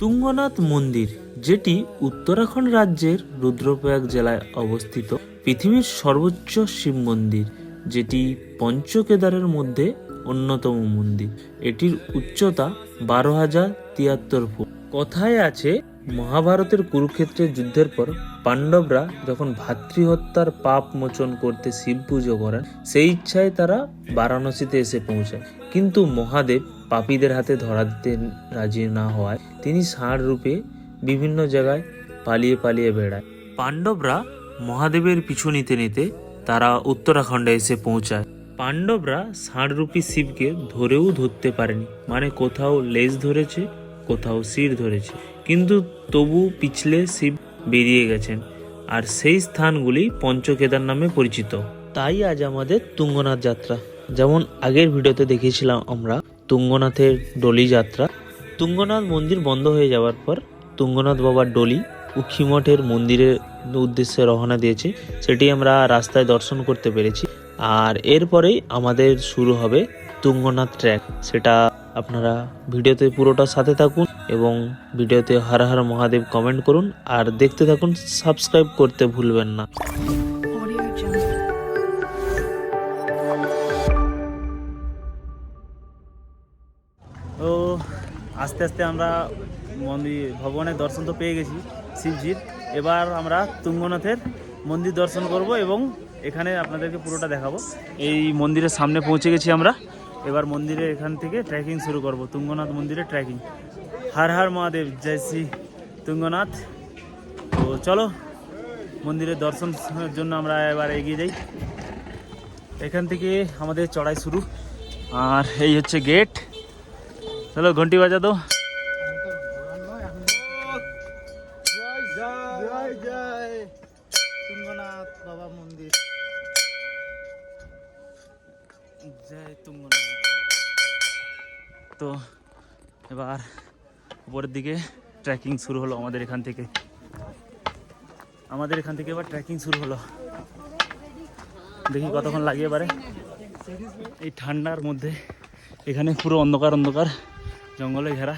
তুঙ্গনাথ মন্দির, যেটি উত্তরাখণ্ড রাজ্যের রুদ্রপ্রয়াগ জেলায় অবস্থিত, পৃথিবীর সর্বোচ্চ শিব মন্দির, যেটি পঞ্চকেদারের মধ্যে অন্যতম মন্দির। এটির উচ্চতা বারো হাজার তিয়াত্তর ফুট। কথায় আছে, মহাভারতের কুরুক্ষেত্রের যুদ্ধের পর পাণ্ডবরা যখন ভাতৃহত্যার পাপ মোচন করতে শিব পুজো করেন, সেই ইচ্ছায় তারা বারাণসীতে এসে পৌঁছায়। কিন্তু মহাদেব পাপীদের হাতে ধরা দিতে রাজি না হওয়ায় তিনি ষাঁড় রূপে বিভিন্ন জায়গায় পালিয়ে পালিয়ে বেড়ায়। পাণ্ডবরা মহাদেবের পিছু নিতে নিতে তারা উত্তরাখণ্ডে এসে পৌঁছায়। পাণ্ডবরা ষাঁড়রূপী শিবকে ধরেও ধরতে পারেনি মানে কোথাও লেজ ধরেছে, কোথাও শির ধরেছে। কিন্তু তবু পিছলে শিব বেরিয়ে গেছেন। আর সেই স্থানগুলি পঞ্চকেদার নামে পরিচিত। তাই আজ আমাদের তুঙ্গনাথ যাত্রা। যেমন আগের ভিডিওতে দেখেছিলাম আমরা, তুঙ্গনাথের ডলি যাত্রা। তুঙ্গনাথ মন্দির বন্ধ হয়ে যাওয়ার পর তুঙ্গনাথ বাবার ডলি উখিমঠের মন্দিরের উদ্দেশ্যে রওনা দিয়েছে। সেটি আমরা রাস্তায় দর্শন করতে পেরেছি। আর এরপরেই আমাদের শুরু হবে তুঙ্গনাথ ট্র্যাক। সেটা আপনারা ভিডিওতে পুরোটা সাথে থাকুন। এবং ভিডিওতে হর হর মহাদেব কমেন্ট করুন আর দেখতে থাকুন সাবস্ক্রাইব করতে ভুলবেন না. তো আস্তে আস্তে আমরা মন্দির ভগবানের দর্শন তো পেয়ে গেছি, শিবজির। এবার আমরা তুঙ্গনাথের মন্দির দর্শন করব এবং এখানে আপনাদেরকে পুরোটা দেখাবো। এই মন্দিরের সামনে পৌঁছে গেছি আমরা। এবার মন্দিরে এখান থেকে ট্রেকিং শুরু করব, তুঙ্গনাথ মন্দিরে ট্রেকিং হর হর মহাদেব জয় শ্রী তুঙ্গনাথ তো চলো মন্দিরের দর্শনের জন্য আমরা এবার এগিয়ে যাই এখান থেকে আমাদের চড়াই শুরু আর এই হচ্ছে গেট চলো ঘন্টি বাজা তো উপরের দিকে ট্রেকিং শুরু হলো আমাদের এখান থেকে। আমাদের এখান থেকে এবার ট্রেকিং শুরু হলো। দেখি কতক্ষণ লাগে এবারে এই ঠান্ডার মধ্যে এখানে পুরো অন্ধকার অন্ধকার জঙ্গলে ঘেরা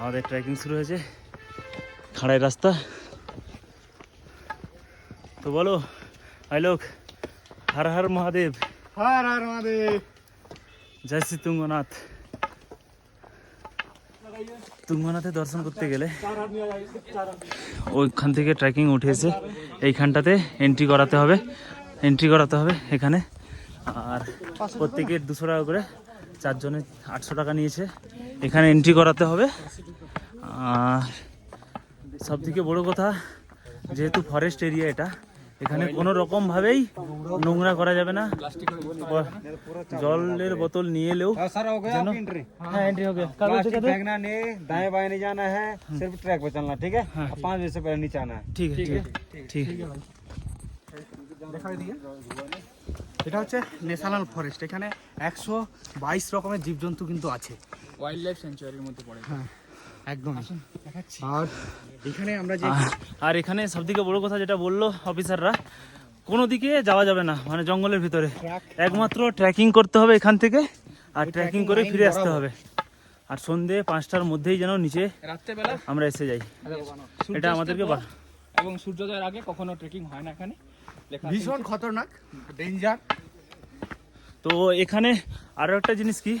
আমাদের ট্রেকিং শুরু হয়েছে। খাড়াই রাস্তা। তো বলো আই লোক হর হর মহাদেব। হর হর মহাদেব। জয় শ্রী তুঙ্গনাথ। তুঙ্গনাথে দর্শন করতে গেলে ওইখান থেকে ট্রেকিং উঠেছে এইখানটাতে এন্ট্রি করাতে হবে। এন্ট্রি করাতে হবে এখানে। আর প্রত্যেকের দুশো টাকা করে চারজনে আটশো টাকা নিয়েছে। এখানে এন্ট্রি করাতে হবে। আর সব থেকে বড়ো কথা, যেহেতু ফরেস্ট এরিয়া এটা এখানে কোনো রকম ভাবেই নোংরা করা যাবে না ব- জলের বোতল নিয়ে এলেও सर हो गया चलो। आपकी एंट्री হ্যাঁ এন্ট্রি হবে কাগজ प्लास्टिक दिखा दो। फेंकना नहीं दाएं बाएं नहीं जाना है सिर्फ ट्रैक पे चलना ठीक है और पाँच बजे से पहले नीचे आना है ঠিক আছে ঠিক আছে ঠিক দেখাই দিয়ে এটা হচ্ছে ন্যাশনাল ফরেস্ট এখানে একশো বাইশ রকমের জীবজন্তু কিন্তু আছে ওয়াইল্ড লাইফ সেঞ্চুয়ারির মধ্যে পড়ে একদম আর এখানে আমরা যে আর- আর এখানে সব থেকে বড় কথা যেটা বলল অফিসাররা কোনো দিকে যাওয়া যাবে না মানে জঙ্গলের ভিতরে। একমাত্র ট্রেকিং করতে হবে এখান থেকে আর ট্রেকিং করে ফিরে আসতে হবে। আর সন্ধে পাঁচটার মধ্যেই যেন নিচে রাত্রেবেলা? আমরা এসে যাই। এটা আমাদেরকে বা- এবং সূর্যোদয়ের আগে কখনো ট্রেকিং হয় না এখানে? ভীষণ খতরনাক ডেঞ্জার তো এখানে আরও একটা জিনিস কি?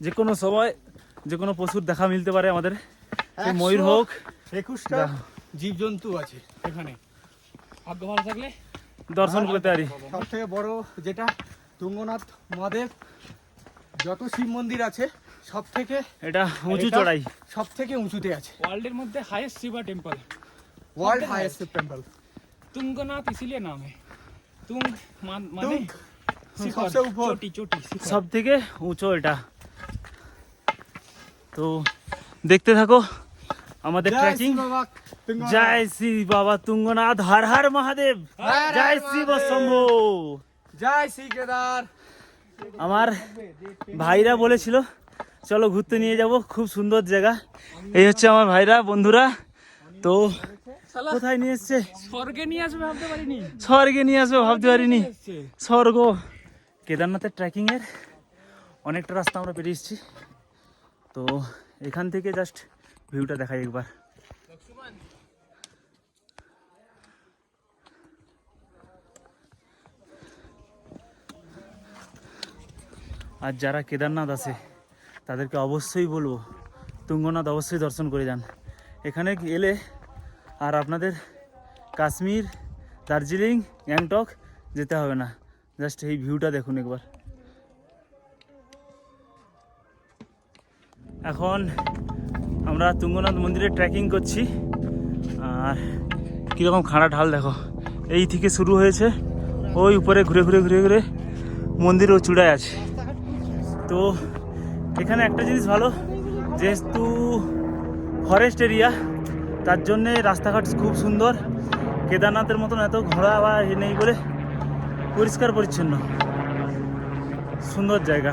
যে কোনো সময় যে কোনো পশুর দেখা মিলতে পারে আমাদের। ময়ূর হোক একুশটা জীবজন্তু আছে এখানে ভাগ্য ভালো থাকলে দর্শন করতে পারি সব থেকে বড় যেটা তুঙ্গনাথ মহাদেব যত শিব মন্দির আছে সব থেকে এটা উঁচু এটা- চড়াই সব থেকে উঁচুতে আছে ওয়ার্ল্ডের মধ্যে highest Shiva temple world highest temple Tungnath इसीलिए नाम है तुंग मान- माने तुंग, शिखर, सबसे ऊपर। चोटी चोटी शिखर। সব থেকে উঁচু এটা তো দেখতে থাকো আমাদের ট্রেকিং জয় শ্রী বাবা তুঙ্গনাথ হর হর মহাদেব। জয় শ্রী শিব মহাদেব। জয় শ্রী কেদার। আমার ভাইরা বলেছিল চলো ঘুরতে নিয়ে যাব খুব সুন্দর জায়গা। এই হচ্ছে আমার ভাইরা বন্ধুরা। তো কোথায় নিয়ে এসছে? স্বর্গে নিয়ে আসবে ভাবতে পারিনি। স্বর্গে নিয়ে আসবে ভাবতে পারিনি। স্বর্গ। কেদারনাথের ট্রেকিং এর অনেকটা রাস্তা আমরা পেরিয়ে এসেছি। তো এখান থেকে জাস্ট ভিউটা দেখাই একবার। আর যারা কেদারনাথ আছে, তাদেরকে অবশ্যই বলব, তুঙ্গনাথ অবশ্যই দর্শন করে যান। এখানে এলে আর আপনাদের কাশ্মীর, দার্জিলিং, গ্যাংটক যেতে হবে না। জাস্ট এই ভিউটা দেখুন একবার। এখন আমরা তুঙ্গনাথ মন্দিরে ট্রেকিং করছি। আর কীরকম খাড়া ঢাল দেখো। এই থেকে শুরু হয়েছে। ওই উপরে ঘুরে ঘুরে ঘুরে ঘুরে মন্দির ও চূড়ায় আছে। তো এখানে একটা জিনিস ভালো, যেহেতু ফরেস্ট এরিয়া তার জন্যে রাস্তাঘাট খুব সুন্দর। কেদারনাথের মতন এত ঘোড়া বা এ নেই বলে পরিষ্কার পরিচ্ছন্ন। সুন্দর জায়গা।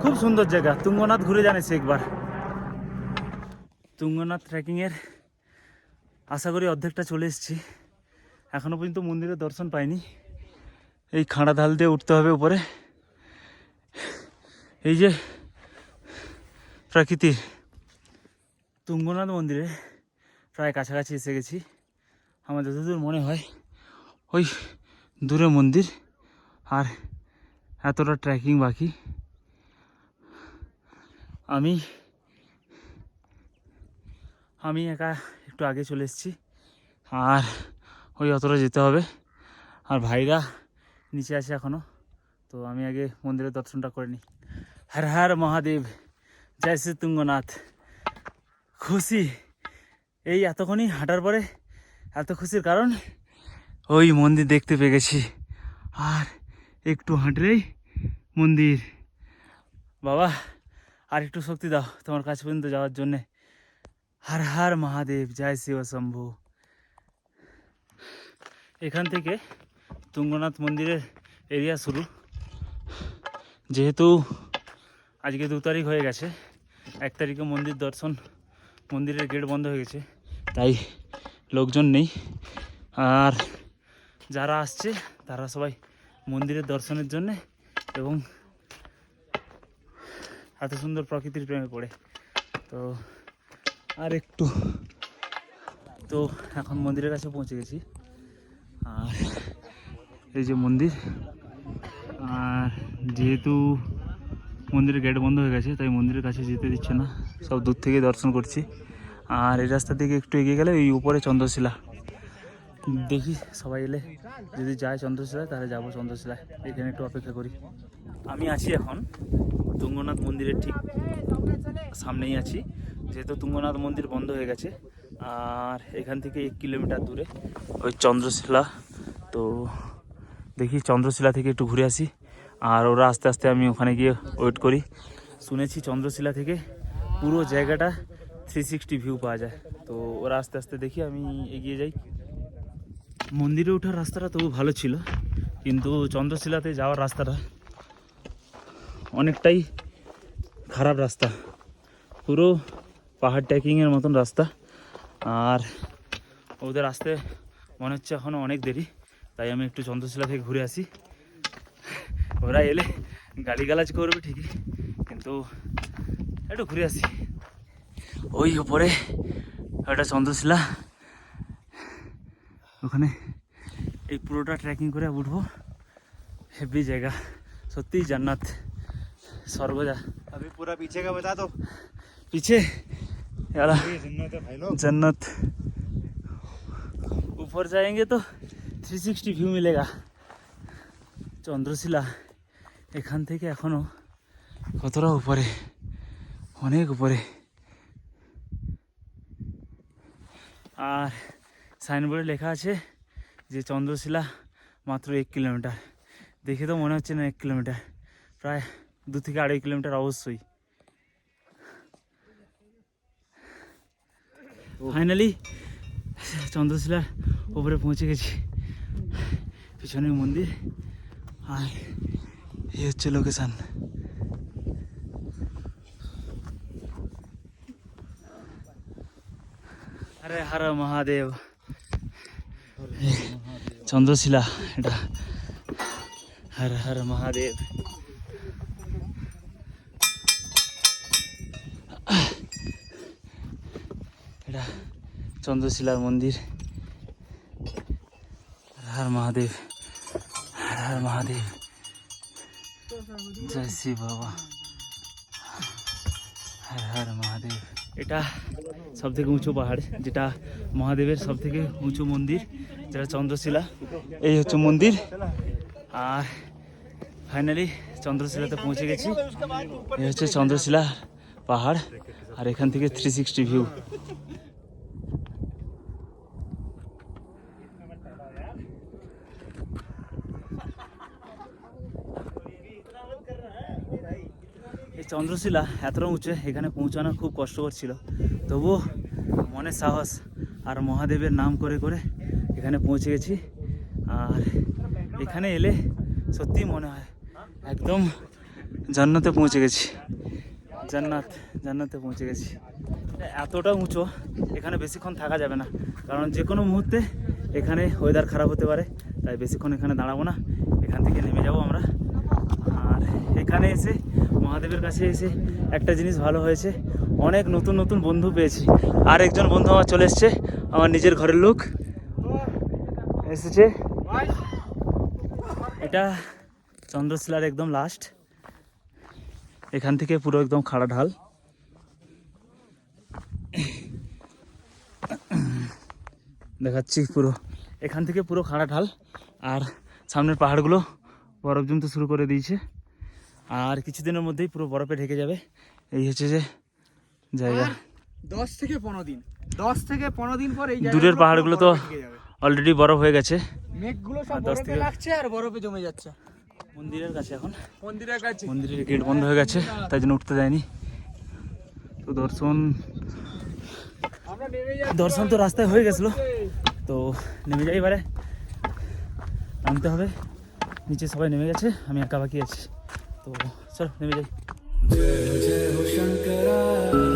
খুব সুন্দর জায়গা। তুঙ্গনাথ ঘুরে জানিস একবার। তুঙ্গনাথ ট্রেকিংয়ের আশা করি অর্ধেকটা চলে এসেছি। এখনও পর্যন্ত মন্দিরের দর্শন পাইনি। এই খাঁড়া ঢাল দিয়ে উঠতে হবে উপরে। এই যে প্রাকৃতিক তুঙ্গনাথ মন্দিরে প্রায় কাছাকাছি এসে গেছি। আমার যতদূর মনে হয়, ওই দূরে মন্দির আর এতটা ট্রেকিং বাকি। আমি আমি একা একটু আগে চলে এসেছি। আর ওই অতটা যেতে হবে। আর ভাইরা নিচে আছে এখনও তো আমি আগে মন্দিরের দর্শনটা করে নিই। হর হর মহাদেব, জয় শ্রী তুঙ্গনাথ। খুশি। এই এতক্ষণই হাঁটার পরে এত খুশির কারণ? ওই মন্দির দেখতে পেয়ে গেছি। আর একটু হাঁটলেই মন্দির। বাবা, আর একটু শক্তি দাও তোমার কাছ পর্যন্ত যাওয়ার জন্যে। হর হর মহাদেব, জয় শিব শম্ভু। এখান থেকে তুঙ্গনাথ মন্দিরের এরিয়া শুরু। যেহেতু আজকে দু তারিখ হয়ে গেছে, এক তারিখে মন্দির দর্শন, মন্দিরের গেট বন্ধ হয়ে গেছে, তাই লোকজন নেই। আর যারা আসছে, তারা সবাই মন্দিরের দর্শনের জন্যে এবং এত সুন্দর প্রকৃতির প্রেমে পড়ে। তো আর একটু। তো এখন মন্দিরের কাছে পৌঁছে গেছি। আর এই যে মন্দির, আর যেহেতু মন্দিরের গেট বন্ধ হয়ে গেছে, তাই মন্দিরের কাছে যেতে দিচ্ছে না। সব দূর থেকে দর্শন করছি। আর এই রাস্তা থেকে একটু এগিয়ে গেলে ওই উপরে চন্দ্রশিলা। দেখি সবাই এলে। যদি যায় চন্দ্রশিলায়, তাহলে যাব চন্দ্রশিলায়। এখানে একটু অপেক্ষা করি। আমি আছি এখন তুঙ্গনাথ মন্দিরের ঠিক সামনেই আছি। যেহেতু তুঙ্গনাথ মন্দির বন্ধ হয়ে গেছে, আর এখান থেকে এক কিলোমিটার দূরে ওই চন্দ্রশিলা। তো দেখি চন্দ্রশিলা থেকে একটু ঘুরে আসি। আর ওরা আস্তে আস্তে আমি ওখানে গিয়ে ওয়েট করি। শুনেছি চন্দ্রশিলা থেকে পুরো জায়গাটা থ্রি সিক্সটি ভিউ পাওয়া যায়। তো ওরা আস্তে আস্তে দেখি আমি এগিয়ে যাই। মন্দিরে ওঠার রাস্তাটা তবু ভালো ছিল, কিন্তু চন্দ্রশিলাতে যাওয়ার রাস্তাটা অনেকটাই খারাপ রাস্তা। পুরো পাহাড় ট্রেকিংয়ের মতন রাস্তা আর ওদের আসতে মনে হচ্ছে এখনও অনেক দেরি তাই আমি একটু চন্দ্রশিলা থেকে ঘুরে আসি ওরা এলে গালিগালাজ করবে ঠিকই কিন্তু একটু ঘুরে আসি ওই উপরে ওটা চন্দ্রশিলা ওখানে এই পুরোটা ট্রেকিং করে উঠবো হেভি জায়গা সত্যিই জান্নাত স্বর্গজা अभी पूरा पीछे का बता दो पीछे यार जन्नत है भाई लोग जन्नत ऊपर जाएंगे तो 360 ভিউ মিলেগা চন্দ্রশিলা এখান থেকে এখনো কতটা উপরে অনেক উপরে আর সাইনবোর্ডে লেখা আছে যে চন্দ্রশিলা মাত্র এক কিলোমিটার দেখে তো মনে হচ্ছে না এক কিলোমিটার প্রায় দু থেকে আড়াই কিলোমিটার অবশ্যই ফাইনালি চন্দ্রশিলার উপরে পৌঁছে গেছি। পিছনে মন্দির। আর এই হচ্ছে লোকেশান আরে হর মহাদেব। চন্দ্রশিলা এটা। হর হর মহাদেব এটা চন্দ্রশিলার মন্দির। হর মহাদেব হর হর মহাদেব। জয় শিব বাবা। হর হর মহাদেব। এটা সব থেকে উঁচু পাহাড় যেটা মহাদেবের সব থেকে উঁচু মন্দির যেটা চন্দ্রশিলা। এই হচ্ছে মন্দির। আর ফাইনালি চন্দ্রশিলাতে পৌঁছে গেছি। এই হচ্ছে চন্দ্রশিলা পাহাড় আর এখান থেকে থ্রি সিক্সটি ভিউ চন্দ্রশিলা এতটা উঁচু, এখানে পৌঁছানো খুব কষ্টকর ছিল। তবুও মনের সাহস আর মহাদেবের নাম করে করে এখানে পৌঁছে গেছি। আর এখানে এলে সত্যি মনে হয় একদম জান্নাতে পৌঁছে গেছি। জান্নাত, জান্নাতে পৌঁছে গেছি। এতটা উঁচু, এখানে বেশিক্ষণ থাকা যাবে না। কারণ যে কোনো মুহূর্তে এখানে ওয়েদার খারাপ হতে পারে, তাই বেশিক্ষণ এখানে দাঁড়াবো না। এখান থেকে নেমে যাব আমরা। এখানে এসে, মহাদেবের কাছে এসে একটা জিনিস ভালো হয়েছে। অনেক নতুন নতুন বন্ধু পেয়েছি। আর একজন বন্ধু আমার চলে এসছে, আমার নিজের ঘরের লোক। এসেছে। এটা চন্দ্রশিলার একদম লাস্ট এখান থেকে পুরো একদম খাড়া ঢাল। দেখাচ্ছি পুরো। এখান থেকে পুরো খাড়া ঢাল। আর সামনের পাহাড়গুলো বরফ জমতে শুরু করে দিয়েছে। আর কিছুদিনের মধ্যেই পুরো বরফে ঢেকে যাবে। এই হচ্ছে যে জায়গা। দশ থেকে পনেরো দিন দশ থেকে পনেরো দিন পর এই দূরের পাহাড়গুলো তো। অলরেডি বরফ হয়ে গেছে। মেঘগুলো সব বরফে লাগছে আর বরফে জমে যাচ্ছে। মন্দিরের কাছে এখন। মন্দিরের কাছে। মন্দিরের গেট বন্ধ হয়ে গেছে তাই জন্য উঠতে দেয়নি। তো দর্শন দর্শন তো রাস্তায় হয়ে গেছিল। তো নেমে যাই এবারে। নামতে হবে। নিচে সবাই নেমে গেছে আমি একা বাকি আছি। तो चल निवेदन जय जय शंकरा।